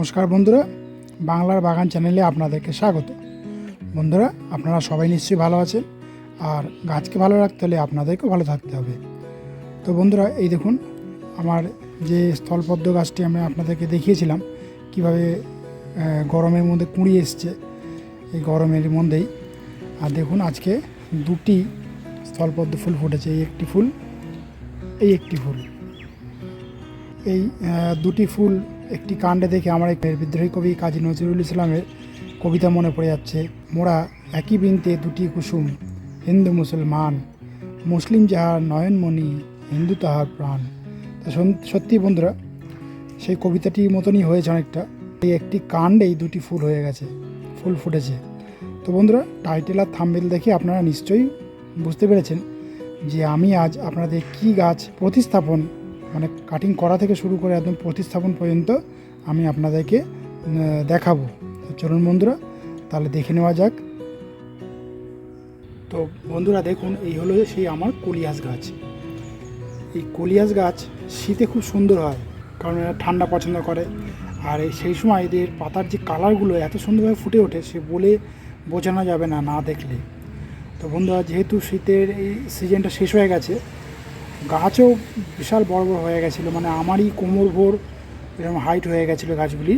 নমস্কার বন্ধুরা, বাংলার বাগান চ্যানেলে আপনাদেরকে স্বাগত। বন্ধুরা, আপনারা সবাই নিশ্চয়ই ভালো আছেন, আর গাছকে ভালো রাখতে হলে আপনাদেরকেও ভালো থাকতে হবে। তো বন্ধুরা, এই দেখুন, আমার যে স্থলপদ্ম গাছটি আমি আপনাদেরকে দেখিয়েছিলাম, কীভাবে গরমের মধ্যে কুঁড়ি এসছে, এই গরমের মধ্যেই। আর দেখুন, আজকে দুটি স্থলপদ্ম ফুল ফুটেছে, এই একটি ফুল, এই একটি ফুল। এই দুটি ফুল একটি কাণ্ডে দেখে আমার এক বিদ্রোহী কবি কাজী নজরুল ইসলামের কবিতা মনে পড়ে যাচ্ছে। মোরা একই বিনতে দুটি কুসুম, হিন্দু মুসলমান। মুসলিম যাহার নয়নমণি, হিন্দু তাহার প্রাণ। তা সত্যি বন্ধুরা, সেই কবিতাটির মতনই হয়েছে অনেকটা। এই একটি কাণ্ডেই দুটি ফুল হয়ে গেছে, ফুল ফুটেছে। তো বন্ধুরা, টাইটেল আর থাম্বেল দেখে আপনারা নিশ্চয়ই বুঝতে পেরেছেন যে আমি আজ আপনাদের কি গাছ প্রতিস্থাপন মানে কাটিং করা থেকে শুরু করে একদম প্রতিস্থাপন পর্যন্ত আমি আপনাদেরকে দেখাবো। চলুন বন্ধুরা, তাহলে দেখে নেওয়া যাক। তো বন্ধুরা, দেখুন, এই হলো সেই আমার কলিয়াস গাছ। এই কলিয়াস গাছ শীতে খুব সুন্দর হয়, কারণ এরা ঠান্ডা পছন্দ করে। আর এই সেই সময় এদের পাতার যে কালারগুলো এত সুন্দরভাবে ফুটে ওঠে, সে বলে বোঝানো যাবে না না দেখলে। তো বন্ধুরা, যেহেতু শীতের এই সিজনটা শেষ হয়ে গেছে গাছও বিশাল বড় বড় হয়ে গেছিল মানে আমারই কোমর ভোর এরকম হাইট হয়ে গেছিল গাছগুলি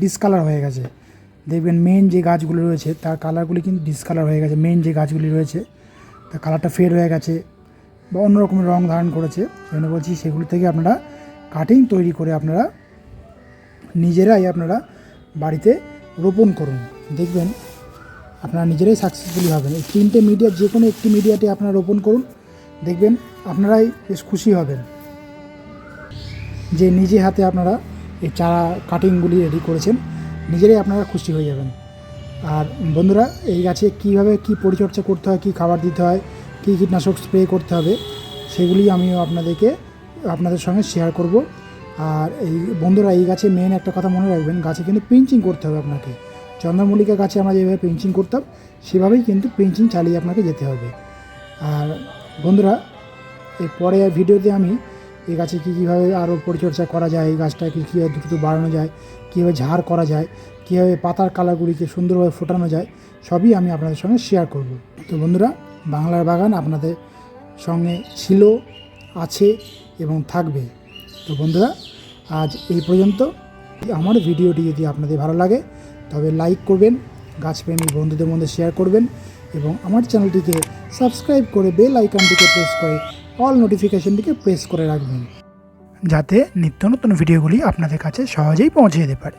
ডিসকালার হয়ে গেছে। দেখবেন মেন যে গাছগুলো রয়েছে, তার কালারগুলি কিন্তু ডিসকালার হয়ে গেছে। মেন যে গাছগুলি রয়েছে, তার কালারটা ফেড হয়ে গেছে বা অন্যরকম রং ধারণ করেছে। সেজন্য বলছি সেগুলো থেকে আপনারা কাটিং তৈরি করে আপনারা নিজেরাই আপনারা বাড়িতে রোপণ করুন। দেখবেন আপনারা নিজেরাই সাকসেসফুলি হবেন। এই তিনটে মিডিয়া যে কোনো একটি মিডিয়াতে আপনারা রোপণ করুন। দেখবেন আপনারাই বেশ খুশি হবেন। যে নিজে হাতে আপনারা এই চারা কাটিংগুলি রেডি করেছেন, নিজেরাই আপনারা খুশি হয়ে যাবেন। আর বন্ধুরা, এই গাছে কীভাবে কি পরিচর্যা করতে হয়, কী খাবার দিতে হয়, কী কীটনাশক স্প্রে করতে হবে, সেগুলি আমিও আপনাদেরকে, আপনাদের সঙ্গে শেয়ার করব। আর এই বন্ধুরা, এই গাছে মেন একটা কথা মনে রাখবেন, গাছে কিন্তু পিঞ্চিং করতে হবে আপনাকে। চন্দ্রমল্লিকা গাছে আমরা যেভাবে পিঞ্চিং করতাম, সেভাবেই কিন্তু পিঞ্চিং চালিয়ে আপনাকে যেতে হবে। আর বন্ধুরা এর পরে ভিডিওতে আমি এই গাছে কী কীভাবে আরও পরিচর্যা করা যায়? এই গাছটাকে কীভাবে দ্রুত বাড়ানো যায়? কীভাবে ঝাড় করা যায়? কীভাবে পাতার কালারগুলিকে সুন্দরভাবে ফোটানো যায়? সবই আমি আপনাদের সঙ্গে শেয়ার করব। তো বন্ধুরা, বাংলার বাগান আপনাদের সঙ্গে ছিল, আছে এবং থাকবে। তো বন্ধুরা, আজ এই পর্যন্ত। আমার ভিডিওটি যদি আপনাদের ভালো লাগে, তবে লাইক করবেন গাছপ্রেমী বন্ধুদের মধ্যে শেয়ার করবেন এবং আমার চ্যানেলটিকে সাবস্ক্রাইব করে বেল আইকনটিকে প্রেস করে অল নোটিফিকেশনটিকে প্রেস করে রাখবেন, যাতে নিত্য নতুন ভিডিওগুলি আপনাদের কাছে সহজেই পৌঁছে যেতে পারে।